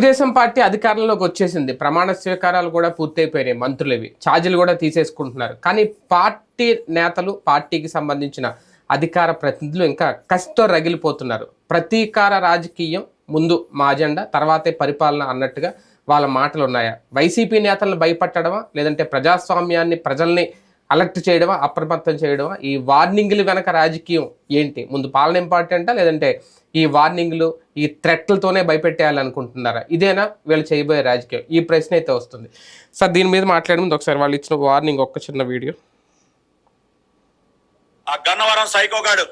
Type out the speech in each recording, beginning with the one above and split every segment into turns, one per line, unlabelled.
Telugu Desam party అధికారంలోకి వచ్చేసింది. ప్రమాణ స్వీకారాలు కూడా పూర్తయిపోయినాయి. మంత్రులవి. ఛార్జీలు కూడా తీసేసుకుంటున్నారు. కానీ పార్టీ నేతలు పార్టీకి సంబంధించిన అధికార ప్రతినిధులు ఇంకా కసితో రగిలిపోతున్నారు. ప్రతీకార రాజకీయం ముందు మా అజెండా తర్వాతే పరిపాలన అన్నట్టుగా వాళ్ళ మాటలు ఉన్నాయా వైసీపీ నేతలను భయపట్టడమా? లేదంటే ప్రజాస్వామ్యాన్ని ప్రజల్ని అలర్ట్ చేయడమా? అప్రమత్తం చేయడమా? ఈ వార్నింగ్లు వెనక రాజకీయం ఏంటి? ముందు పాలన ఇంపార్టెంటా లేదంటే ఈ వార్నింగ్లు ఈ థ్రెట్లతోనే భయపెట్టేయాలనుకుంటున్నారా? ఇదేనా వీళ్ళు చేయబోయే రాజకీయం? ఈ ప్రశ్న అయితే వస్తుంది. సార్ దీని మీద మాట్లాడే ముందు ఒకసారి వాళ్ళు ఇచ్చిన వార్నింగ్ ఒక్క చిన్న వీడియో.
ఆ గన్నవరం సైకోగాడు.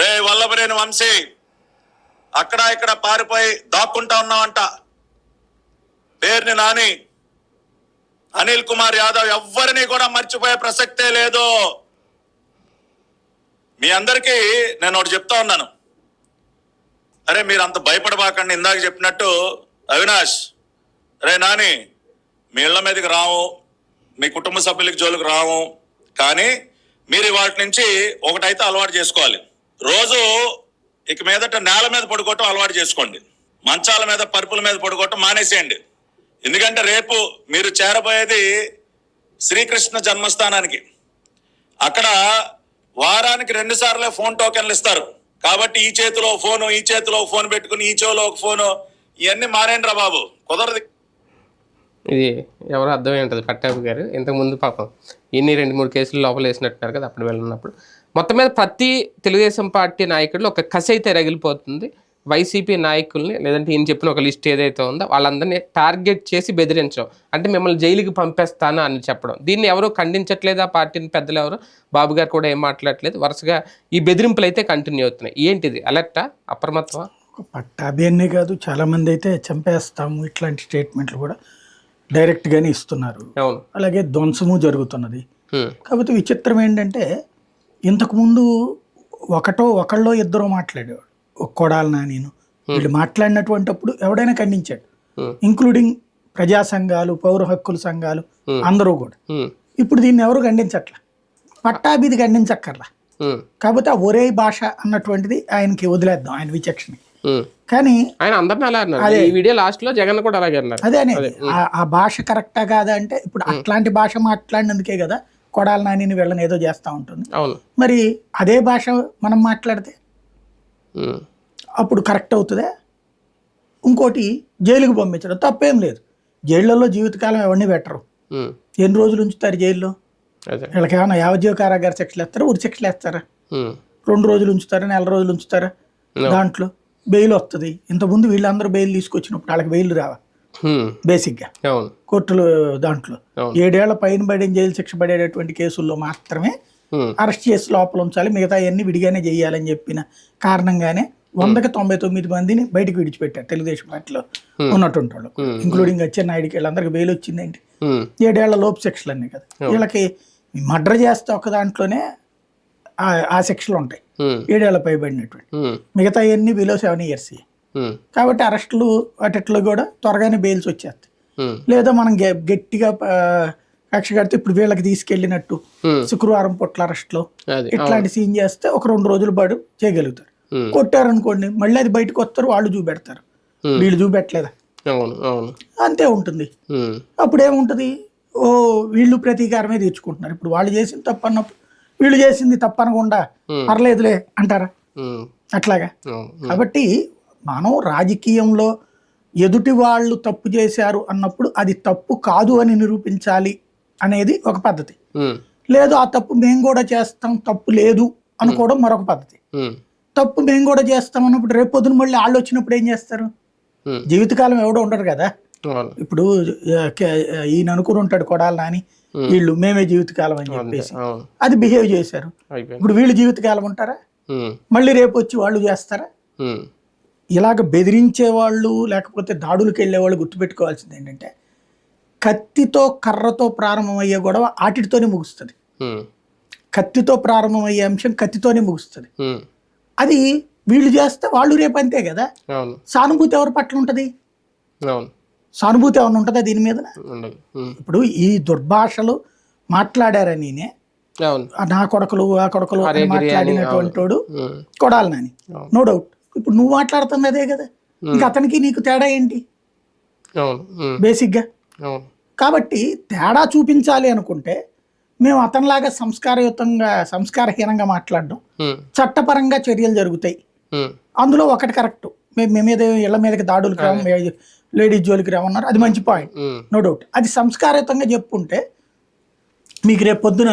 రే వల్లభరేని వంశీ అక్కడ ఇక్కడ పారిపోయి దాక్కుంటా ఉన్నావంట. పేరుని నాని అనిల్ కుమార్ యాదవ్ ఎవ్వరిని కూడా మర్చిపోయే ప్రసక్తే లేదు. మీ అందరికీ నేను ఒకటి చెప్తా ఉన్నాను. అరే మీరు అంత భయపడబాకండి ఇందాక చెప్పినట్టు అవినాష్ రే నాని మీ ఇళ్ళ మీదకి రాము మీ కుటుంబ సభ్యులకి జోలికి రాము కానీ మీరు వాటి నుంచి ఒకటైతే అలవాటు చేసుకోవాలి. రోజు ఇక మీదట నేల మీద పడుకోవటం అలవాటు చేసుకోండి. మంచాల మీద పరుపుల మీద పడుకోవటం మానేసేయండి. ఎందుకంటే రేపు మీరు చేరబోయేది శ్రీకృష్ణ జన్మస్థానానికి. అక్కడ వారానికి రెండుసార్లు ఫోన్ టోకెన్లు ఇస్తారు. కాబట్టి ఈ చేతిలో ఫోను ఈ చేతిలో ఫోన్ పెట్టుకుని ఈ చెవిలో ఒక ఫోను ఇవన్నీ మారేండ్రా బాబు. కుదరదు.
ఇది ఎవరో అర్థమై ఉంటుంది పట్టాపు గారు. ఇంతకుముందు పాపం ఇన్ని రెండు మూడు కేసులు లోపల వేసినట్టున్నారు కదా అప్పుడు వెళ్ళినప్పుడు మొత్తం మీద ప్రతి తెలుగుదేశం పార్టీ నాయకుడు ఒక కసి అయితే రగిలిపోతుంది వైసీపీ నాయకుల్ని లేదంటే ఈయన చెప్పిన ఒక లిస్ట్ ఏదైతే ఉందో వాళ్ళందరినీ టార్గెట్ చేసి బెదిరించడం. అంటే మిమ్మల్ని జైలుకి పంపేస్తాను అని చెప్పడం. దీన్ని ఎవరు ఖండించట్లేదు ఆ పార్టీని పెద్దలు ఎవరు? బాబు గారు కూడా ఏం మాట్లాడట్లేదు. వరుసగా ఈ బెదిరింపులు అయితే కంటిన్యూ అవుతున్నాయి. ఏంటిది? అలర్టా అప్రమత్తమా?
ఒక పట్టాభియన్నే కాదు చాలామంది అయితే చంపేస్తాము ఇట్లాంటి స్టేట్మెంట్లు కూడా డైరెక్ట్గానే ఇస్తున్నారు. అలాగే ధ్వంసము జరుగుతున్నది. కాకపోతే విచిత్రం ఏంటంటే ఇంతకుముందు ఒకటో ఒకళ్ళో ఇద్దరో మాట్లాడేవాడు ఒక కొడాలి నానిను వీళ్ళు మాట్లాడినటువంటిప్పుడు ఎవడైనా ఖండించాడు. ఇంక్లూడింగ్ ప్రజా సంఘాలు పౌర హక్కుల సంఘాలు అందరూ కూడా. ఇప్పుడు దీన్ని ఎవరు ఖండించట్లా? పట్టాభిది ఖండించక్కర్లా. కాకపోతే ఆ ఒరే భాష అన్నటువంటిది ఆయనకి వదిలేద్దాం ఆయన విచక్షణకి.
హ్మ్.
కానీ
ఆయన అందరిని అలా అన్నారు. ఈ వీడియో లాస్ట్లో జగన్ కూడా అలాగే అన్నారు.
అదే అనేది ఆ- భాష కరెక్టా కాదా అంటే ఇప్పుడు అట్లాంటి భాష మాట్లాడినందుకే కదా కొడాలి నానిని వీళ్ళని ఏదో చేస్తూ ఉంటుంది.
అవును.
మరి అదే భాష మనం మాట్లాడితే. అప్పుడు కరెక్ట్ అవుతుందా? ఇంకోటి జైలుకి పంపించడం తప్పేం లేదు. జైళ్ళల్లో జీవితకాలం ఎవరిని పెట్టరు. ఎన్ని రోజులు ఉంచుతారు జైల్లో? వీళ్ళకి ఏమైనా యావజ్జీవ కారాగార శిక్షలు వేస్తారా ఉరి శిక్షలు వేస్తారా. రెండు రోజులు ఉంచుతారా? నెల రోజులు ఉంచుతారా? దాంట్లో బెయిల్ వస్తుంది. ఇంతకుముందు వీళ్ళందరూ బెయిల్ తీసుకొచ్చినప్పుడు వాళ్ళకి బెయిల్ రావా. బేసిక్గా. కోర్టులు దాంట్లో. ఏడేళ్ళ పైన పడిన జైలు శిక్ష పడేటటువంటి కేసుల్లో మాత్రమే. అరెస్ట్ చేసి లోపల ఉంచాలి. మిగతా అన్ని విడిగానే చేయాలని చెప్పిన కారణంగానే వందకి తొంభై తొమ్మిది మందిని బయటకు విడిచిపెట్టారు తెలుగుదేశం పార్టీలో ఉన్నటువంటి వాళ్ళు ఇంక్లూడింగ్ అచ్చెన్నాయుడికి వీళ్ళందరికీ బెయిల్ వచ్చిందేంటి. ఏడేళ్ళ లోపు శిక్షలు అన్నీ కదా వీళ్ళకి మర్డర్ చేస్తే ఒక దాంట్లోనే ఆ- శిక్షలు ఉంటాయి. ఏడేళ్ళ పైబడినటువంటి. మిగతా అన్ని బిలో సెవెన్ ఇయర్స్. కాబట్టి అరెస్టులు అటట్లో కూడా త్వరగానే బెయిల్స్ వచ్చేస్తాయి. లేదా మనం గట్టిగా కక్ష కడితే ఇప్పుడు వీళ్ళకి తీసుకెళ్ళినట్టు. శుక్రవారం పుట్ల అరెస్ట్లో
అది
ఇట్లాంటి సీన్ చేస్తే ఒక రెండు రోజులు పాటు చేయగలుగుతారు. కొట్టారనుకోండి మళ్ళీ అది బయటకు వస్తారు వాళ్ళు చూపెడతారు.
Hmm.
వీళ్ళు చూపెట్టలేదా? అంతే ఉంటుంది.
హ్మ్.
అప్పుడు ఏముంటుంది? ఓ వీళ్ళు ప్రతీకారమే తీర్చుకుంటున్నారు ఇప్పుడు వాళ్ళు చేసింది తప్పు అన్నప్పుడు వీళ్ళు చేసింది తప్పు అనకుండా పర్లేదులే అంటారా. అట్లాగా? కాబట్టి మనం రాజకీయంలో ఎదుటి వాళ్ళు తప్పు చేశారు అన్నప్పుడు అది తప్పు కాదు అని నిరూపించాలి అనేది ఒక పద్ధతి. లేదు ఆ తప్పు మేము కూడా చేస్తాం తప్పు లేదు అనుకోవడం మరొక పద్ధతి. తప్పు మేము కూడా చేస్తాం అన్నప్పుడు రేపు పొద్దున మళ్ళీ వాళ్ళు వచ్చినప్పుడు ఏం చేస్తారు. జీవితకాలం ఎవడో ఉండరు కదా? ఇప్పుడు ఈయన అనుకుని ఉంటాడు కొడాలి నాని వీళ్ళు మేమే జీవితకాలం అని చెప్పేసి. అది బిహేవ్ చేశారు. ఇప్పుడు వీళ్ళు జీవితకాలం ఉంటారా. మళ్ళీ రేపు వచ్చి వాళ్ళు చేస్తారా. ఇలాగ బెదిరించే వాళ్ళు లేకపోతే దాడులకు వెళ్ళే వాళ్ళు గుర్తుపెట్టుకోవాల్సింది ఏంటంటే కత్తితో కర్రతో ప్రారంభమయ్యే గొడవ ఆటితోనే ముగుస్తుంది. కత్తితో ప్రారంభమయ్యే అంశం కత్తితోనే ముగుస్తుంది. అది వీళ్ళు చేస్తే వాళ్ళు రేపు అంతే కదా? సానుభూతి ఎవరి పట్ల ఉంటుంది? సానుభూతి ఏమైనా ఉంటుందా దీని మీద. ఇప్పుడు ఈ దుర్భాషలు ఆ నా కొడకలు ఆ కొడకలు మాట్లాడినటువంటి. కొడాలి నాని. నో డౌట్ ఇప్పుడు నువ్వు మాట్లాడుతున్నదే కదా? ఇంకా అతనికి నీకు తేడా ఏంటి? బేసిక్గా కాబట్టి తేడా చూపించాలి అనుకుంటే మేము అతనిలాగా సంస్కారయుతంగా సంస్కారహీనంగా మాట్లాడడం చట్టపరంగా చర్యలు జరుగుతాయి.
ఉమ్,
అందులో ఒకటి కరెక్ట్. మేము మీద ఇళ్ళ మీదకి దాడులకు రాము లేడీస్ జోలికి రామన్నారు అది మంచి పాయింట్ నో డౌట్ అది సంస్కారయుతంగా చెప్పుంటే మీకు రేపు పొద్దున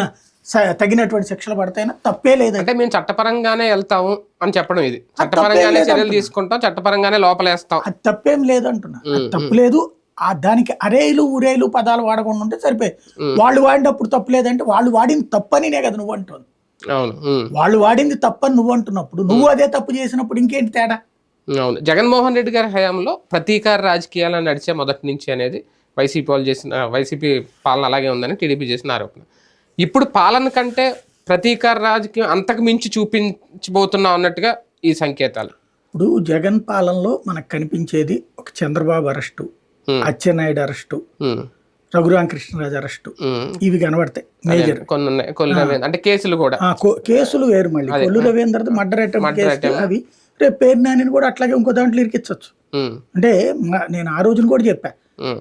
తగినటువంటి శిక్షలు పడతాయినా? తప్పే లేదండి
అంటే మేము చట్టపరంగానే వెళ్తాము అని చెప్పడం ఇది. చట్టపరంగానే చర్యలు తీసుకుంటాం చట్టపరంగానే లోపలేస్తాం.
అది తప్పేం లేదంటున్నా. అది తప్పు లేదు. ఆ దానికి అరేలు ఉరేలు పదాలు వాడకుండా ఉంటే సరిపోయి వాళ్ళు వాడినప్పుడు తప్పు లేదంటే వాళ్ళు వాడింది తప్పనినే కదా నువ్వు అంటుంది వాళ్ళు వాడింది తప్పని నువ్వు అంటున్నప్పుడు నువ్వు అదే తప్పు చేసినప్పుడు ఇంకేంటి తేడా?
అవును. జగన్మోహన్ రెడ్డి గారి హయాంలో ప్రతీకార రాజకీయాలు నడిచే మొదటి నుంచి అనేది వైసీపీ వాళ్ళు చేసిన వైసీపీ పాలన అలాగే ఉందని టీడీపీ చేసిన ఆరోపణ. ఇప్పుడు పాలన కంటే ప్రతీకార రాజకీయం అంతకు మించి చూపించబోతున్నాం అన్నట్టుగా ఈ సంకేతాలు.
ఇప్పుడు జగన్ పాలనలో మనకు కనిపించేది ఒక Chandrababu arrest. Atchannaidu arrest Raghuramakrishnaraju arrest. ఇవి కనబడతాయి మేజర్
కొన్ని ఉన్నాయి అంటే కేసులు కూడా.
కేసులు వేరు మళ్ళీ. కొల్లు రవీంద్రది మర్డర్ అటెంప్ట్. అవి. రేపు పేరు నానిని కూడా అట్లాగే ఇంకో దాంట్లో ఇరికించవచ్చు. అంటే నేను ఆ రోజున కూడా చెప్పా.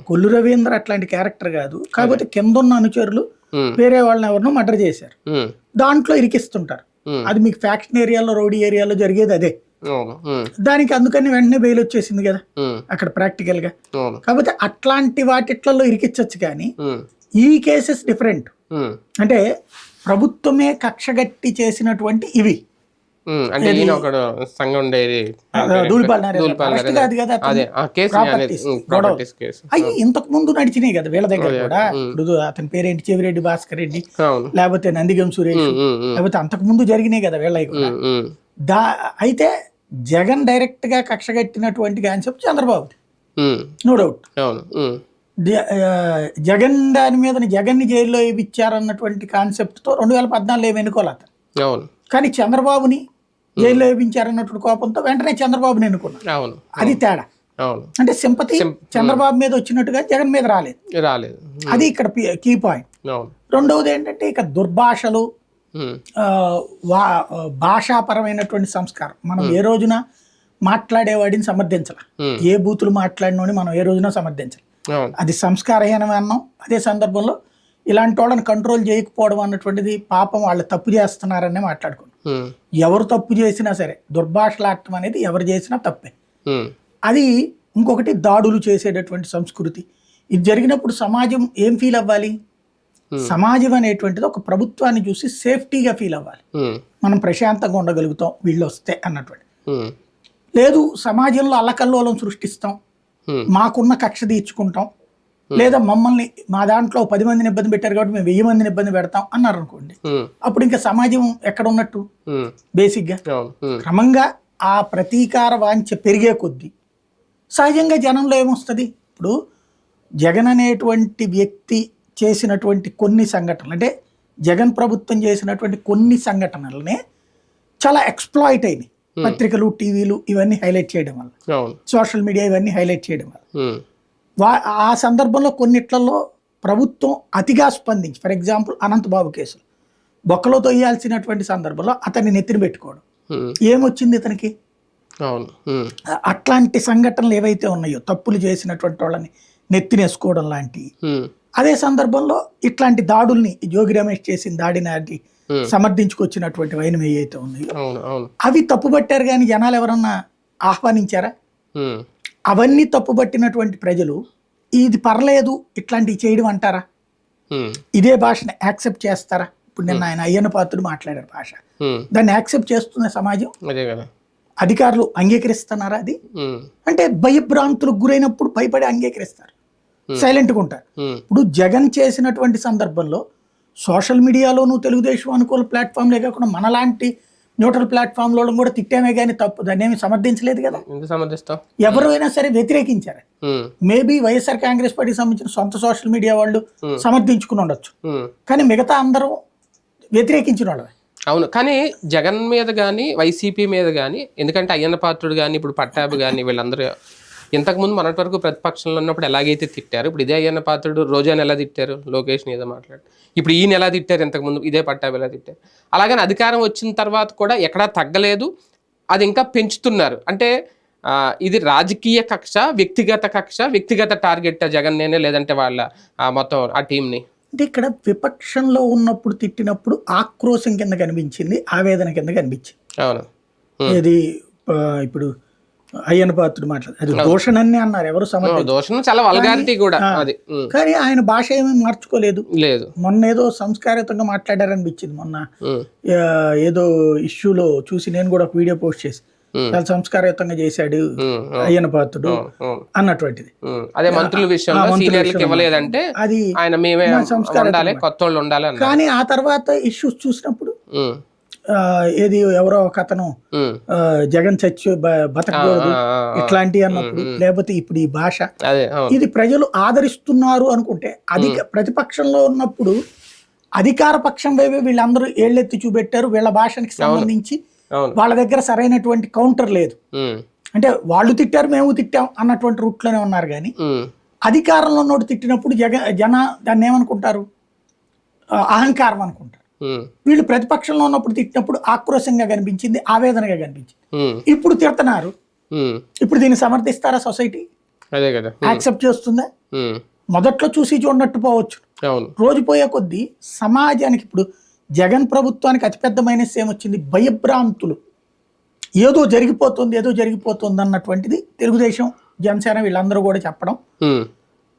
కొల్లు రవీంద్ర అట్లాంటి క్యారెక్టర్ కాదు. కాకపోతే కింద ఉన్న అనుచరులు వేరే వాళ్ళని ఎవరినో మర్డర్ చేశారు. దాంట్లో ఇరికిస్తుంటారు. అది మీకు ఫ్యాక్షన్ ఏరియాలో రౌడీ ఏరియాలో జరిగేది అదే. దానికి అందుకని వెంటనే బెయిల్ వచ్చేసింది కదా. అక్కడ
ప్రాక్టికల్గా.
కాకపోతే అట్లాంటి వాటిట్లలో ఇరికించవచ్చు కానీ ఈ కేసెస్ డిఫరెంట్ అంటే ప్రభుత్వమే కక్షగట్టి చేసినటువంటి ఇవి.
అంటే ఈయన ఒకడు సంఘం.
కాదు అవి ఇంతకు ముందు నడిచినాయి కదా వీళ్ళ దగ్గర కూడా. ఇప్పుడు అతని పేరేంటి? చెవిరెడ్డి భాస్కర్ రెడ్డి. లేకపోతే నందిగం సురేష్. లేకపోతే అంతకు ముందు జరిగినాయి కదా
ఉమ్,
దా అయితే జగన్ డైరెక్ట్గా కక్షగట్టినటువంటి concept Chandrababu no doubt Jagan దాని మీద జగన్ని జైల్లో వేయించారన్నటువంటి కాన్సెప్ట్తో రెండు వేల పద్నాలుగులో ఏమి
అవును.
కానీ చంద్రబాబుని జైల్లో వేయించారన్నటువంటి కోపంతో వెంటనే చంద్రబాబుని ఎన్నుకున్నారు. అది తేడా. అంటే సింపతి చంద్రబాబు మీద వచ్చినట్టుగా జగన్ మీద రాలేదు.
రాలేదు.
అది ఇక్కడ కీ పాయింట్. రెండవది ఏంటంటే ఇక దుర్భాషలు వా భాషాపరమైనటువంటి సంస్కారం. మనం ఏ రోజున మాట్లాడేవాడిని సమర్థించాలి. ఏ బూతులు మాట్లాడినోని మనం ఏ రోజున సమర్థించాలి. అది సంస్కారహీనమే అన్నాం. అదే సందర్భంలో ఇలాంటి వాళ్ళని కంట్రోల్ చేయకపోవడం అన్నటువంటిది పాపం వాళ్ళు తప్పు చేస్తున్నారనే మాట్లాడుకున్నాం. ఎవరు తప్పు చేసినా సరే దుర్భాషలాడటం అనేది ఎవరు చేసినా తప్పే. అది ఇంకొకటి దాడులు చేసేటటువంటి సంస్కృతి. ఇది జరిగినప్పుడు సమాజం ఏం ఫీల్ అవ్వాలి? సమాజం అనేటువంటిది ఒక ప్రభుత్వాన్ని చూసి సేఫ్టీగా ఫీల్ అవ్వాలి. మనం ప్రశాంతంగా ఉండగలుగుతాం వీళ్ళు వస్తే అన్నటువంటి. లేదు సమాజంలో అల్లకల్లోలం సృష్టిస్తాం మాకున్న కక్ష తీర్చుకుంటాం లేదా మమ్మల్ని మా దాంట్లో పది మందిని ఇబ్బంది పెట్టారు కాబట్టి మేము వెయ్యి మందిని ఇబ్బంది పెడతాం అన్నారు అనుకోండి అప్పుడు ఇంకా సమాజం ఎక్కడ ఉన్నట్టు? బేసిక్గా క్రమంగా ఆ ప్రతీకార వాంఛ పెరిగే కొద్దీ సహజంగా జనంలో ఏమొస్తుంది? ఇప్పుడు జగన్ అనేటువంటి వ్యక్తి చేసినటువంటి కొన్ని సంఘటనలు అంటే జగన్ ప్రభుత్వం చేసినటువంటి కొన్ని సంఘటనలనే చాలా ఎక్స్ప్లాయిట్ అయినాయి. పత్రికలు టీవీలు ఇవన్నీ హైలైట్ చేయడం వల్ల. సోషల్ మీడియా ఇవన్నీ హైలైట్ చేయడం వల్ల.
ఉమ్,
వా ఆ సందర్భంలో కొన్నిట్లలో ప్రభుత్వం అతిగా స్పందించి ఫర్ ఎగ్జాంపుల్ అనంతబాబు కేసులు. బొక్కలో తొయ్యాల్సినటువంటి సందర్భంలో అతన్ని నెత్తిన పెట్టుకోవడం.
ఉమ్,
ఏమొచ్చింది ఇతనికి? అట్లాంటి సంఘటనలు ఏవైతే ఉన్నాయో తప్పులు చేసినటువంటి వాళ్ళని నెత్తినేసుకోవడం లాంటివి. అదే సందర్భంలో ఇట్లాంటి దాడుల్ని జోగి రమేష్ చేసిన దాడి నాటి
Hmm.
సమర్థించుకొచ్చినటువంటి వైనం ఏవైతే ఉన్నాయో
అవును
అవి తప్పుపట్టారు కానీ జనాలు ఎవరన్నా ఆహ్వానించారా?
ఉమ్,
అవన్నీ తప్పుపట్టినటువంటి ప్రజలు ఇది పర్లేదు ఇట్లాంటివి చేయడం అంటారా?
ఉమ్,
ఇదే భాషని యాక్సెప్ట్ చేస్తారా? ఇప్పుడు నిన్న ఆయన అయ్యన్న పాత్రుడు మాట్లాడారు భాష. దాన్ని యాక్సెప్ట్ చేస్తున్న సమాజం అధికారులు అంగీకరిస్తున్నారా అది? అంటే భయభ్రాంతులకు గురైనప్పుడు భయపడి అంగీకరిస్తారు. సైలెంట్గా ఉంటారు
ఉమ్,
ఇప్పుడు జగన్ చేసినటువంటి సందర్భంలో సోషల్ మీడియాలోనూ తెలుగుదేశం అనుకూల ప్లాట్ఫామ్లే కాకుండా మనలాంటి న్యూట్రల్ ప్లాట్ఫామ్లో కూడా తిట్టామే కానీ తప్పు దాన్ని ఏమి సమర్థించలేదు కదా.
ఎందుకు సమర్థిస్తావు?
ఎవరైనా సరే వ్యతిరేకించారు.
ఉమ్,
మేబీ వైఎస్ఆర్ కాంగ్రెస్ పార్టీకి సంబంధించిన సొంత సోషల్ మీడియా వాళ్ళు సమర్థించుకుని ఉండొచ్చు. కానీ మిగతా అందరూ వ్యతిరేకించిన వాళ్ళే
అవును. కానీ జగన్ మీద కానీ వైసీపీ మీద కానీ ఎందుకంటే అయ్యన్న పాత్రుడు కానీ ఇప్పుడు పట్టాభి కానీ వీళ్ళందరూ ఇంతకుముందు మొన్నటి వరకు ప్రతిపక్షంలో ఉన్నప్పుడు ఎలాగైతే తిట్టారు ఇప్పుడు ఇదే అయ్యన్న పాత్రుడు రోజాని ఎలా తిట్టారు? లోకేష్ని ఏదో మాట్లాడు ఇప్పుడు ఈయన ఎలా తిట్టారు ఇంతకుముందు ఇదే పట్టాభి ఎలా తిట్టారు? అలాగని అధికారం వచ్చిన తర్వాత కూడా ఎక్కడా తగ్గలేదు అది ఇంకా పెంచుతున్నారు. అంటే ఇది రాజకీయ కక్ష వ్యక్తిగత కక్ష వ్యక్తిగత టార్గెట్ జగన్ నేనే లేదంటే వాళ్ళ ఆ, మొత్తం ఆ టీంని?
అంటే ఇక్కడ విపక్షంలో ఉన్నప్పుడు తిట్టినప్పుడు ఆక్రోశం కింద కనిపించింది ఆవేదన కింద కనిపించింది.
అవును.
ఆ, ఇప్పుడు అయ్యన్న పాత్రుడు మాట్లాడు అది దోషణని అన్నారు ఎవరు సమర్థ
దోషం చాలా వల్గారిటీ కూడా. అది.
కానీ ఆయన భాష ఏమీ మార్చుకోలేదు
లేదు
మొన్న ఏదో సంస్కారయుతంగా మాట్లాడారనిపించింది మొన్న ఏదో ఇష్యూలో చూసి నేను కూడా ఒక వీడియో పోస్ట్ చేసి. చాలా సంస్కారయుతంగా చేశాడు. అయ్యన్న పాత్రుడు. అన్నటువంటిది.
అదే మంత్రుల విషయంలో
అది
ఆయన మేమే
మా సంస్కారం
ఉండాలి కొత్త వాళ్ళు ఉండాలి అన్నారు
కానీ ఆ తర్వాత ఇష్యూస్ చూసినప్పుడు ఏది ఎవరో ఒక అతను జగన్ చచ్చి బ- బతకకూడదు
ఆ, ఆ, ఆ.
ఇట్లాంటివి అన్నప్పుడు లేకపోతే ఇప్పుడు ఈ భాష. ఇది ప్రజలు ఆదరిస్తున్నారు అనుకుంటే అధిక ప్రతిపక్షంలో ఉన్నప్పుడు అధికార పక్షం వైపు వీళ్ళందరూ ఏళ్ళెత్తి చూపెట్టారు వీళ్ళ భాషకి సంబంధించి వాళ్ళ దగ్గర సరైనటువంటి కౌంటర్ లేదు. అంటే వాళ్ళు తిట్టారు మేము తిట్టాం అన్నటువంటి రూట్లోనే ఉన్నారు కానీ. అధికారంలో ఉన్నోడు తిట్టినప్పుడు జగ జన దాన్ని ఏమనుకుంటారు? అహంకారం అనుకుంటారు. వీళ్ళు ప్రతిపక్షంలో ఉన్నప్పుడు తిట్టినప్పుడు ఆక్రోశంగా కనిపించింది ఆవేదనగా కనిపించింది. ఇప్పుడు తిడుతున్నారు. ఇప్పుడు దీన్ని సమర్థిస్తారా సొసైటీ
అదే కదా.
యాక్సెప్ట్ చేస్తుందా. మొదట్లో చూసి చూడనట్టు పోవచ్చు రోజు పోయే కొద్దీ సమాజానికి ఇప్పుడు జగన్ ప్రభుత్వానికి అతిపెద్ద మైనస్ ఏమొచ్చింది భయభ్రాంతులు ఏదో జరిగిపోతుంది ఏదో జరిగిపోతుంది అన్నటువంటిది తెలుగుదేశం జనసేన వీళ్ళందరూ కూడా చెప్పడం.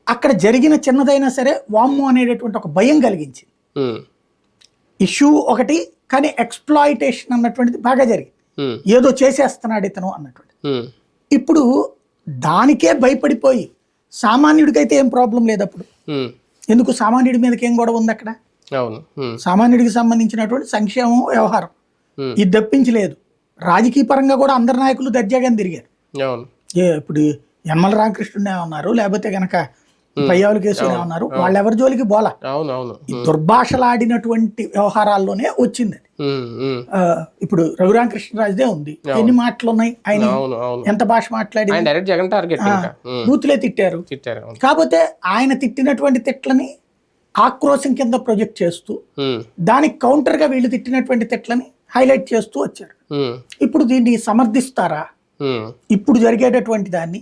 అక్కడ జరిగిన చిన్నదైనా సరే వామ్ము అనేటటువంటి ఒక భయం కలిగించింది. ఇష్యూ ఒకటి కానీ ఎక్స్ప్లాయిటేషన్ అన్నటువంటిది బాగా జరిగింది. ఏదో చేసేస్తున్నాడు ఇతను అన్నటువంటి. ఇప్పుడు దానికే భయపడిపోయి సామాన్యుడికైతే ఏం ప్రాబ్లం లేదు అప్పుడు. ఎందుకు? సామాన్యుడి మీదకి ఏం గొడవ ఉంది అక్కడ. సామాన్యుడికి సంబంధించినటువంటి సంక్షేమం వ్యవహారం. ఇది తప్పించలేదు రాజకీయ పరంగా కూడా అందరు నాయకులు దర్జాగా తిరిగారు. ఇప్పుడు యనమల రామకృష్ణుడే ఉన్నారు లేకపోతే గనక పయ్యావుల కేసునే ఉన్నారు వాళ్ళెవరి జోలికి బోల? ఈ దుర్భాషలాడినటువంటి వ్యవహారాల్లోనే వచ్చింది ఇప్పుడు రఘురామకృష్ణరాజుదే ఉంది. ఎన్ని మాటలు ఉన్నాయి ఆయన ఎంత భాష మాట్లాడి
డైరెక్ట్ జగన్ టార్గెట్.
బూతులే తిట్టారు. కాకపోతే ఆయన తిట్టినటువంటి తిట్లని ఆక్రోశం కింద ప్రొజెక్ట్ చేస్తూ. దానికి కౌంటర్గా వీళ్ళు తిట్టినటువంటి తిట్లని హైలైట్ చేస్తూ వచ్చారు. ఇప్పుడు దీన్ని సమర్థిస్తారా. ఇప్పుడు జరిగేటటువంటి దాన్ని.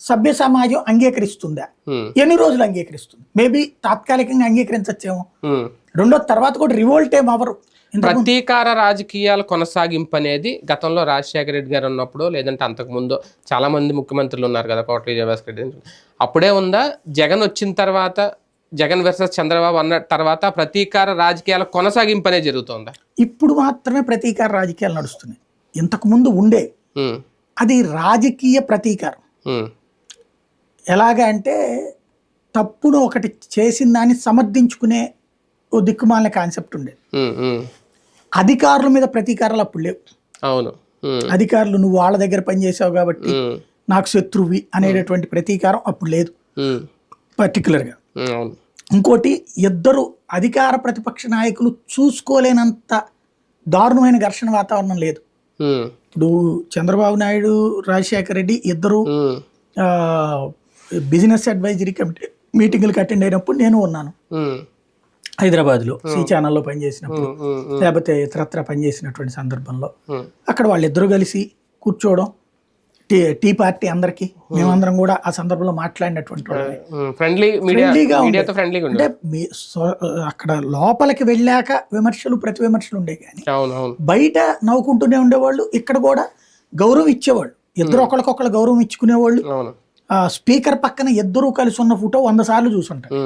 సభ్య సమాజం అంగీకరిస్తుందా?
ఉమ్.
ఎన్ని రోజులు అంగీకరిస్తుంది? మేబీ తాత్కాలికంగా అంగీకరించచ్చేమో.
ఉమ్.
రెండో తర్వాత కూడా రివోల్ట్ ఏం అవరు
ప్రతీకార రాజకీయాల కొనసాగింపు అనేది గతంలో రాజశేఖర రెడ్డి గారు ఉన్నప్పుడు లేదంటే అంతకు ముందు చాలా మంది ముఖ్యమంత్రులు ఉన్నారు కదా కోట్ల విజయభాస్కర్ రెడ్డి అప్పుడే ఉందా? జగన్ వచ్చిన తర్వాత జగన్ వర్సెస్ చంద్రబాబు అన్న తర్వాత ప్రతీకార రాజకీయాల కొనసాగింపు అనేది జరుగుతోందా?
ఇప్పుడు మాత్రమే ప్రతీకార రాజకీయాలు నడుస్తున్నాయి. ఇంతకు ముందు ఉండే.
ఉమ్.
అది రాజకీయ ప్రతీకారం. ఎలాగ అంటే తప్పును ఒకటి చేసిన దాన్ని సమర్థించుకునే ఓ దిక్కుమాలిన కాన్సెప్ట్ ఉండేది. అధికారుల మీద ప్రతీకారాలు అప్పుడు లేవు
అవును.
అధికారులు నువ్వు వాళ్ళ దగ్గర పనిచేసావు కాబట్టి. నాకు శత్రువి అనేటటువంటి ప్రతీకారం అప్పుడు లేదు. పర్టికులర్గా ఇంకోటి ఇద్దరు అధికార ప్రతిపక్ష నాయకులు చూసుకోలేనంత దారుణమైన ఘర్షణ వాతావరణం లేదు. ఇప్పుడు చంద్రబాబు నాయుడు రాజశేఖర రెడ్డి ఇద్దరు. బిజినెస్ అడ్వైజరీ కమిటీ మీటింగ్లకు అటెండ్ అయినప్పుడు నేను ఉన్నాను. హైదరాబాద్లో సి ఛానల్లో పనిచేసినప్పుడు. లేకపోతే ఇతరత్ర పనిచేసినటువంటి సందర్భంలో. అక్కడ వాళ్ళిద్దరూ కలిసి కూర్చోవడం టీ టీ పార్టీ అందరికీ మేమందరం కూడా ఆ సందర్భంలో మాట్లాడినటువంటి ఫ్రెండ్లీగా ఉండే.
ఉండే.
అంటే అక్కడ లోపలికి వెళ్ళాక విమర్శలు ప్రతి విమర్శలు ఉండేవి కానీ బయట నవ్వుకుంటూనే ఉండేవాళ్ళు ఇక్కడ కూడా గౌరవం ఇచ్చేవాళ్ళు. ఇద్దరు ఒకరికొకరు గౌరవం ఇచ్చుకునేవాళ్ళు. స్పీకర్ పక్కన ఇద్దరు కలిసి ఉన్న ఫోటో వంద సార్లు చూసుంటారు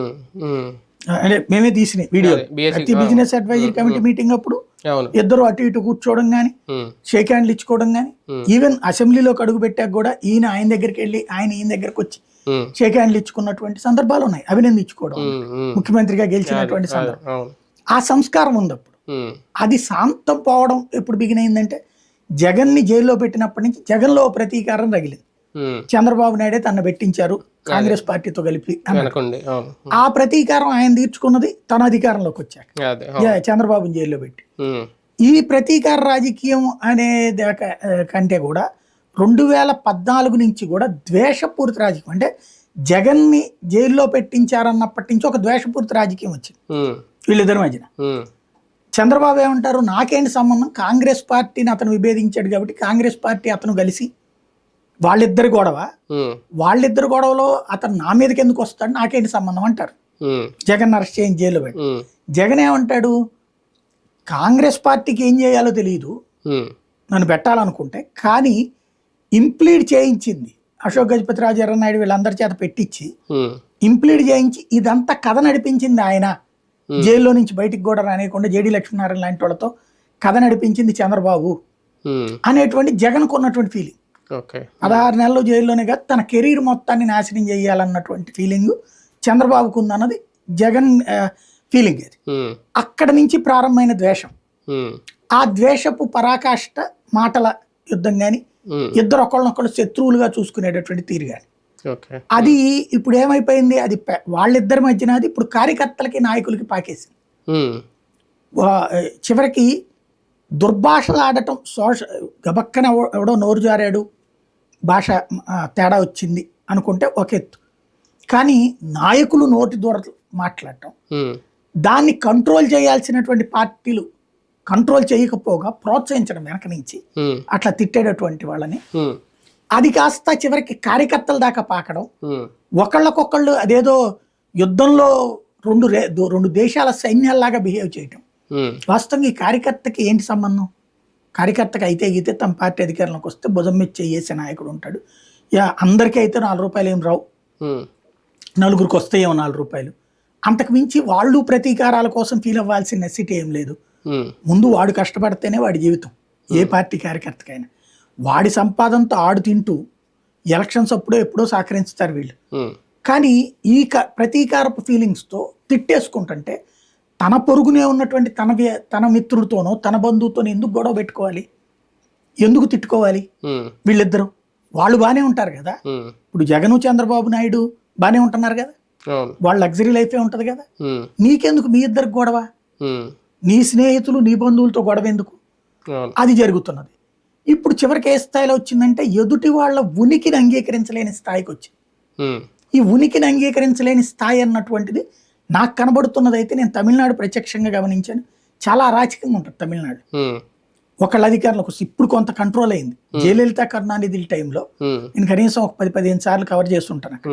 అంటే మేమే తీసిన వీడియో ప్రతి బిజినెస్ అడ్వైజరీ కమిటీ మీటింగ్ అప్పుడు ఇద్దరు అటు ఇటు కూర్చోవడం కానీ
ఉమ్.
షేక్ హ్యాండ్లు ఇచ్చుకోవడం కానీ ఈవెన్ అసెంబ్లీలోకి అడుగు పెట్టాక కూడా ఈయన ఆయన దగ్గరికి వెళ్ళి ఆయన ఈయన దగ్గరకు వచ్చి. షేక్ హ్యాండ్లు ఇచ్చుకున్నటువంటి సందర్భాలు ఉన్నాయి అభినందించుకోవడం. ముఖ్యమంత్రిగా గెలిచినటువంటి సందర్భం ఆ సంస్కారం ఉంది అప్పుడు. అది శాంతం పోవడం ఎప్పుడు బిగిన్ అయిందంటే జగన్ని జైల్లో పెట్టినప్పటి నుంచి జగన్లో ప్రతీకారం తగిలింది. చంద్రబాబు నాయుడే తన పెట్టించారు కాంగ్రెస్ పార్టీతో కలిపి ఆ ప్రతీకారం ఆయన తీర్చుకున్నది తన అధికారంలోకి వచ్చాక చంద్రబాబుని జైల్లో పెట్టి. ఈ ప్రతీకార రాజకీయం అనే కంటే కూడా రెండు వేల పద్నాలుగు నుంచి కూడా ద్వేషపూరిత రాజకీయం. అంటే జగన్ని జైల్లో పెట్టించారన్నప్పటి నుంచి ఒక ద్వేషపూరిత రాజకీయం వచ్చింది. వీళ్ళిద్దరి మధ్యన. చంద్రబాబు ఏమంటారు? నాకేంటి సంబంధం? కాంగ్రెస్ పార్టీని అతను విభేదించాడు కాబట్టి కాంగ్రెస్ పార్టీ అతను కలిసి వాళ్ళిద్దరి గొడవ. వాళ్ళిద్దరి గొడవలో అతను నా మీదకి ఎందుకు వస్తాడు? నాకేంటి సంబంధం అంటారు. జగన్ అరెస్ట్ చేయించి జైల్లో పెట్టి జగన్ ఏమంటాడు? కాంగ్రెస్ పార్టీకి ఏం చేయాలో తెలియదు నన్ను పెట్టాలనుకుంటే. కానీ ఇంప్లీడ్ చేయించింది. అశోక్ గజపతి రాజు ఎర్రనాయుడు వీళ్ళందరి చేత పెట్టించి ఇంప్లీడ్ చేయించి ఇదంతా కథ నడిపించింది ఆయన. జైల్లో నుంచి బయటికి కూడా రానియకుండా జేడి లక్ష్మీనారాయణ లాంటి వాళ్ళతో కథ నడిపించింది చంద్రబాబు అనేటువంటి జగన్కు ఉన్నటువంటి ఫీలింగ్ పదహారు నెలలు జైల్లోనే కాదు తన కెరీర్ మొత్తాన్ని నాశనం చేయాలన్నటువంటి ఫీలింగ్ చంద్రబాబుకు ఉందన్నది జగన్ ఫీలింగ్ అది. అక్కడ నుంచి ప్రారంభమైన ద్వేషం. ఆ ద్వేషపు పరాకాష్ట మాటల యుద్ధం కానీ ఇద్దరు ఒకళ్ళనొకళ్ళు శత్రువులుగా చూసుకునేటటువంటి తీరు కానీ అది ఇప్పుడు ఏమైపోయింది? అది వాళ్ళిద్దరి మధ్యన అది ఇప్పుడు కార్యకర్తలకి నాయకులకి పాకేసింది. చివరికి దుర్భాషలాడటం సోష గబక్కన ఎవ- ఎవడో నోరు జారాడు భాష తేడా వచ్చింది అనుకుంటే ఒక ఎత్తు కానీ నాయకులు నోటి దూర మాట్లాడటం దాన్ని కంట్రోల్ చేయాల్సినటువంటి పార్టీలు కంట్రోల్ చేయకపోగా ప్రోత్సహించడం వెనక నుంచి అట్లా తిట్టేటటువంటి వాళ్ళని అది కాస్త చివరికి కార్యకర్తల దాకా పాకడం ఒకళ్ళకొకళ్ళు అదేదో యుద్ధంలో రెండు రెండు దేశాల సైన్యాల్లాగా బిహేవ్ చేయటం వాస్తవంగా ఈ కార్యకర్తకి ఏంటి సంబంధం? కార్యకర్తకి అయితే గీతే తమ పార్టీ అధికారంలోకి వస్తే భుజం మీద చేసే నాయకుడు ఉంటాడు. యా అందరికీ అయితే నాలుగు రూపాయలు ఏం రావు. నలుగురికి వస్తాయేమో నాలుగు రూపాయలు. అంతకు మించి వాళ్ళు ప్రతీకారాల కోసం ఫీల్ అవ్వాల్సిన నెసిటీ ఏం లేదు. ముందు వాడు కష్టపడితేనే వాడి జీవితం. ఏ పార్టీ కార్యకర్తకైనా. వాడి సంపాదనతో ఆడు తింటూ ఎలక్షన్స్ అప్పుడో ఎప్పుడో సహకరించుతారు వీళ్ళు. కానీ ఈ ప్రతీకారపు ఫీలింగ్స్తో తిట్టేసుకుంటుంటే తన పొరుగునే ఉన్నటువంటి తన తన మిత్రుడితోనో తన బంధువుతోనో ఎందుకు గొడవ పెట్టుకోవాలి? ఎందుకు తిట్టుకోవాలి వీళ్ళిద్దరూ? వాళ్ళు బాగానే ఉంటారు కదా. ఇప్పుడు జగను చంద్రబాబు నాయుడు బాగానే ఉంటున్నారు కదా. వాళ్ళ లగ్జరీ లైఫే ఉంటుంది కదా. నీకెందుకు మీ ఇద్దరికి గొడవ? నీ స్నేహితులు నీ బంధువులతో గొడవ ఎందుకు? అది జరుగుతున్నది. ఇప్పుడు చివరికి ఏ స్థాయిలో వచ్చిందంటే ఎదుటి వాళ్ళ ఉనికిని అంగీకరించలేని స్థాయికి వచ్చింది. ఈ ఉనికిని అంగీకరించలేని స్థాయి అన్నటువంటిది నాకు కనబడుతున్నది అయితే నేను తమిళనాడు ప్రత్యక్షంగా గమనించాను. చాలా అరాచకంగా ఉంటుంది తమిళనాడు. ఒకళ్ళ అధికారులకు వస్తే ఇప్పుడు కొంత కంట్రోల్ అయింది. జయలలిత కరుణానిధి టైంలో నేను కనీసం ఒక పది పదిహేను సార్లు కవర్ చేస్తుంటాను అక్కడ.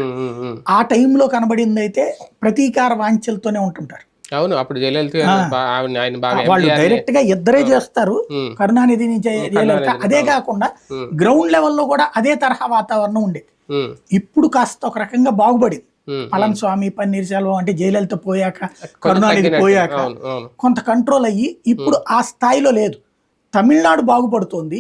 ఆ టైంలో కనబడింది అయితే ప్రతీకార వాంఛలతోనే ఉంటుంటారు.
అవును అప్పుడు జయలలిత
వాళ్ళు డైరెక్ట్గా ఇద్దరే చేస్తారు. జయ- జయలలిత
కరుణానిధి,
అదే కాకుండా గ్రౌండ్ లెవెల్లో కూడా అదే తరహా వాతావరణం ఉండేది. ఇప్పుడు కాస్త ఒక రకంగా బాగుపడింది. పళన్ స్వామి పన్నీర్ సెల్వం అంటే జయలలిత పోయాక కరుణానిధి. పోయాక కొంత కంట్రోల్ అయ్యి ఇప్పుడు ఆ స్థాయిలో లేదు. తమిళనాడు బాగుపడుతోంది.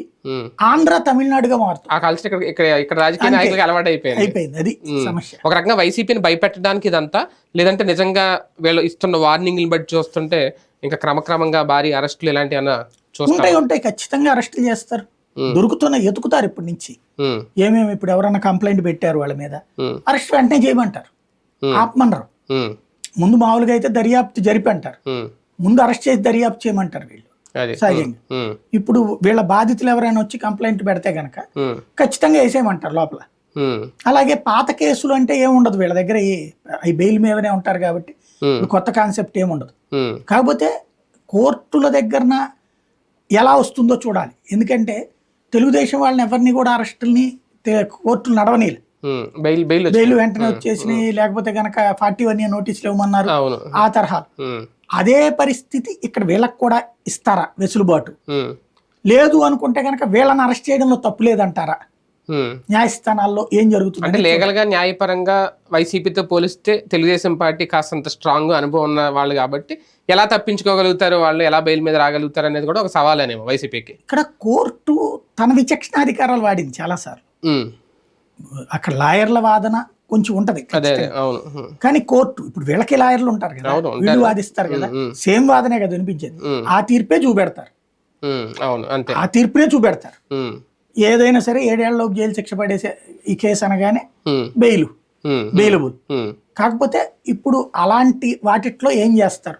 ఆంధ్ర తమిళనాడుగా మారుతుంది.
ఆ కల్చర్ ఇక్కడ ఇక్కడ ఇక్కడ రాజకీయ. నాయకులకు అలవాటు అయిపోయింది.
అయిపోయింది. అది. సమస్య.
ఒక రకంగా వైసీపీని భయపెట్టడానికి ఇదంతా లేదంటే నిజంగా వీళ్ళు ఇస్తున్న వార్నింగ్లు బట్టి చూస్తుంటే ఇంకా క్రమక్రమంగా భారీ అరెస్టులు చూస్తాం
ఉంటాయి ఉంటాయి. ఖచ్చితంగా అరెస్టులు చేస్తారు. దొరుకుతున్న ఎతుకుతారు ఇప్పటి నుంచి. ఏమేమి ఇప్పుడు ఎవరైనా కంప్లైంట్ పెట్టారు వాళ్ళ మీద? అరెస్ట్ వెంటనే చేయమంటారు. ఆపమనరు ముందు మామూలుగా అయితే దర్యాప్తు జరిపి అంటారు. ముందు అరెస్ట్ చేసి దర్యాప్తు చేయమంటారు వీళ్ళు. సహజంగా. ఇప్పుడు వీళ్ళ బాధితులు ఎవరైనా వచ్చి కంప్లైంట్ పెడితే గనక ఖచ్చితంగా వేసేయమంటారు లోపల. అలాగే పాత కేసులు అంటే ఏముండదు వీళ్ళ దగ్గర అవి బెయిల్ మీదనే ఉంటారు కాబట్టి కొత్త కాన్సెప్ట్ ఏముండదు కాకపోతే కోర్టుల దగ్గరన ఎలా వస్తుందో చూడాలి. ఎందుకంటే తెలుగుదేశం వాళ్ళని ఎవరిని కూడా అరెస్టుల్ని కోర్టులు నడవనీలు
ఉమ్, బెయిల్ బెయిల్.
బెయిల్ వెంటనే వచ్చేసి లేకపోతే గనక ఫార్టీ వన్ ఇయర్ నోటీసులు ఇవ్వమన్నారు. ఆ తరహా అదే పరిస్థితి ఇక్కడ వీళ్ళకి కూడా ఇస్తారా వెసులుబాటు? లేదు అనుకుంటే గనక వీళ్ళని అరెస్ట్ చేయడంలో తప్పు లేదంటారా. న్యాయస్థానాల్లో ఏం జరుగుతుంది?
అంటే లీగల్గా న్యాయపరంగా వైసీపీతో పోలిస్తే తెలుగుదేశం పార్టీ కాస్తంత స్ట్రాంగ్ అనుభవం ఉన్న వాళ్ళు కాబట్టి ఎలా తప్పించుకోగలుగుతారు వాళ్ళు ఎలా బెయిల్ మీద రాగలుగుతారు అనేది కూడా ఒక సవాలేనేమో వైసీపీకి.
ఇక్కడ కోర్టు తన విచక్షణాధికారాలు వాడింది చాలాసార్లు.
ఉమ్,
అక్కడ లాయర్ల వాదన కొంచెం ఉంటది కానీ కోర్టు ఇప్పుడు వీళ్ళకి లాయర్లు ఉంటారు కదా. వీళ్ళు వాదిస్తారు కదా. సేమ్ వాదనే కదా వినిపించేది. ఆ తీర్పే చూపెడతారు. ఆ తీర్పునే చూపెడతారు. ఏదైనా సరే ఏడేళ్ళలోపు జైలు శిక్ష పడేసే ఈ కేసు అనగానే బెయిల్. బెయిలబుల్. కాకపోతే ఇప్పుడు అలాంటి వాటిట్లో ఏం చేస్తారు?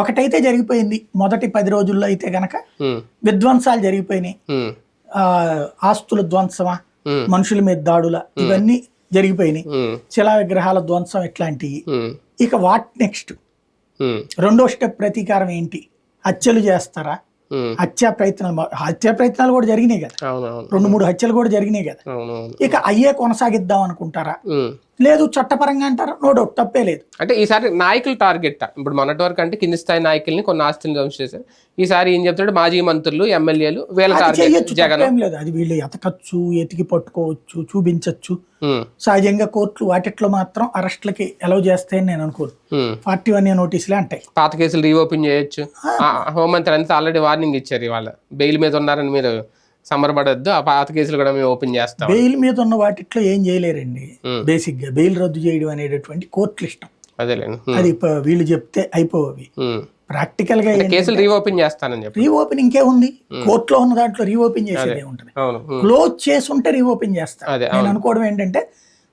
ఒకటైతే జరిగిపోయింది మొదటి పది రోజుల్లో అయితే గనక విధ్వంసాలు జరిగిపోయినాయి. ఆస్తుల ధ్వంసమా? మనుషుల మీద దాడుల ఇవన్నీ జరిగిపోయినాయి. శిలా విగ్రహాల ధ్వంసం ఇట్లాంటివి ఇక వాట్ నెక్స్ట్? రెండో స్టెప్ ప్రతీకారం ఏంటి? హత్యలు చేస్తారా? హత్యా ప్రయత్నాలు హత్యా ప్రయత్నాలు కూడా జరిగినాయి కదా. రెండు మూడు హత్యలు కూడా జరిగినాయి కదా. ఇక అయ్యే కొనసాగిద్దాం అనుకుంటారా. లేదు చట్టపరంగా అంటారా? నో డౌట్ తప్పే లేదు.
అంటే ఈసారి నాయకులు టార్గెట్ ఇప్పుడు మొన్నటి వరకు అంటే కింది స్థాయి నాయకుల్ని కొన్ని ఆస్తులు ధ్వంసం చేశారు. ఈసారి ఏం చెప్తాడు? మాజీ మంత్రులు ఎమ్మెల్యేలు వీళ్ళ టార్గెట్ జగన్.
లేదు. అది వీళ్ళు ఎతకచ్చు ఎతికి పట్టుకోవచ్చు చూపించవచ్చు సహజంగా కోర్టులు వాటిట్లో మాత్రం అరెస్టులకి అలౌ చేస్తాయని నేను అనుకోను. ఫార్టీ వన్ నోటీసులే అంటాయి.
పాత కేసులు రీఓపెన్ చేయొచ్చు. హోంమంత్రి అంతా ఆల్రెడీ వార్నింగ్ ఇచ్చారు ఇవాళ. బెయిల్ మీద ఉన్నారని మీరు సంబరపడద్దు. ఆ పాత కేసులు కూడా మేము ఓపెన్ చేస్తాం.
బెయిల్ మీద ఉన్న వాటిట్లో ఏం చేయలేరండి. బేసిక్గా బెయిల్ రద్దు చేయడం అనేటటువంటి కోర్టులు ఇష్టం.
అదేలేండి.
అది వీళ్ళు చెప్తే అయిపోవి. ప్రాక్టికల్గా
కేసులు రీఓపెన్ చేస్తానని చెప్పి
రీఓపెన్ ఇంకే ఉంది. కోర్టులో ఉన్న దాంట్లో రీఓపెన్ చేసేదే ఉంటుంది. క్లోజ్ చేసుంటే రీఓపెన్ చేస్తారు
అదే
నేను అనుకోవడం ఏంటంటే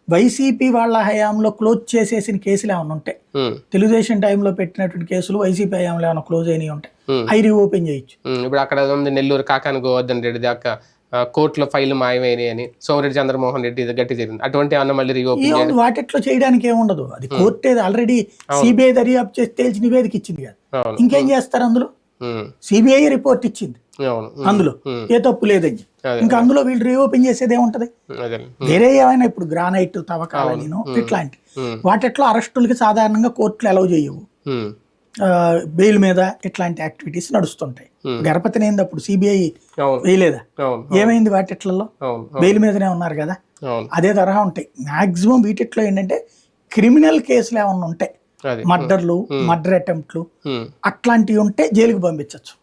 వైసీపీ వాళ్ళ హయాంలో క్లోజ్ చేసేసిన కేసులు ఏమైనా ఉంటాయి తెలుగుదేశం టైంలో పెట్టినటువంటి కేసులు వైసీపీ హయాంలో ఏమైనా క్లోజ్ అయినవి ఉంటాయి. అవి రీఓపెన్ చేయొచ్చు.
ఉమ్, ఇప్పుడు అక్కడ ఉంది నెల్లూరు కాకాని గోవర్ధన్ రెడ్డి దాకా కోర్టులో ఫైల్ మాయమైనాయి అని సోమిరెడ్డి చంద్రమోహన్ రెడ్డి ఇది గట్టి జరిగింది. అటువంటి ఏమన్నా మళ్ళీ రీఓపెన్
వాటిట్లో చేయడానికి ఏముండదు. అది కోర్టు ఆల్రెడీ సిబిఐ దర్యాప్తు చేసి తేల్చి నివేదిక ఇచ్చింది కదా. ఇంకేం చేస్తారు అందులో? సిబిఐ రిపోర్ట్ ఇచ్చింది. అందులో. ఏ తప్పు లేదని. ఇంకా అందులో వీళ్ళు రీఓపెన్ చేసేది ఏముంటది? వేరే ఏమైనా ఇప్పుడు గ్రానైట్ తవ్వకాలని ఇట్లాంటి వాటిట్లో అరెస్టులకి సాధారణంగా కోర్టులు అలౌ చేయవు. బెయిల్ మీద ఇట్లాంటి యాక్టివిటీస్ నడుస్తుంటాయి. గణపతిని ఏంది అప్పుడు సిబిఐ వేయలేదా? ఏమైంది వాటిట్లలో? బెయిల్ మీదనే ఉన్నారు కదా? అదే తరహా ఉంటాయి. మాక్సిమం వీటిట్లో ఏంటంటే క్రిమినల్ కేసులు ఏమన్నా ఉంటాయి మర్డర్లు మర్డర్ అటెంప్ట్లు అట్లాంటివి ఉంటే జైలుకి పంపించవచ్చు.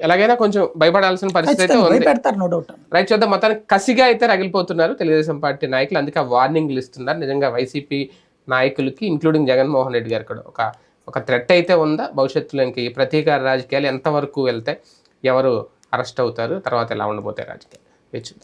ఎలాగైనా కొంచెం భయపడాల్సిన పరిస్థితి అయితే
భయపెడతారు నో డౌట్.
రైట్ చూద్దాం. మొత్తానికి కసిగా అయితే రగిలిపోతున్నారు తెలుగుదేశం పార్టీ నాయకులు. అందుకే వార్నింగ్లు ఇస్తున్నారు. నిజంగా వైసీపీ నాయకులకి ఇంక్లూడింగ్ జగన్మోహన్ రెడ్డి గారు కూడా ఒక ఒక థ్రెట్ అయితే ఉందా? భవిష్యత్తులో ఇంక ఈ ప్రతీకార రాజకీయాలు ఎంతవరకు వెళ్తే ఎవరు అరెస్ట్ అవుతారు? తర్వాత ఎలా ఉండబోతాయి రాజకీయాలు? వేచి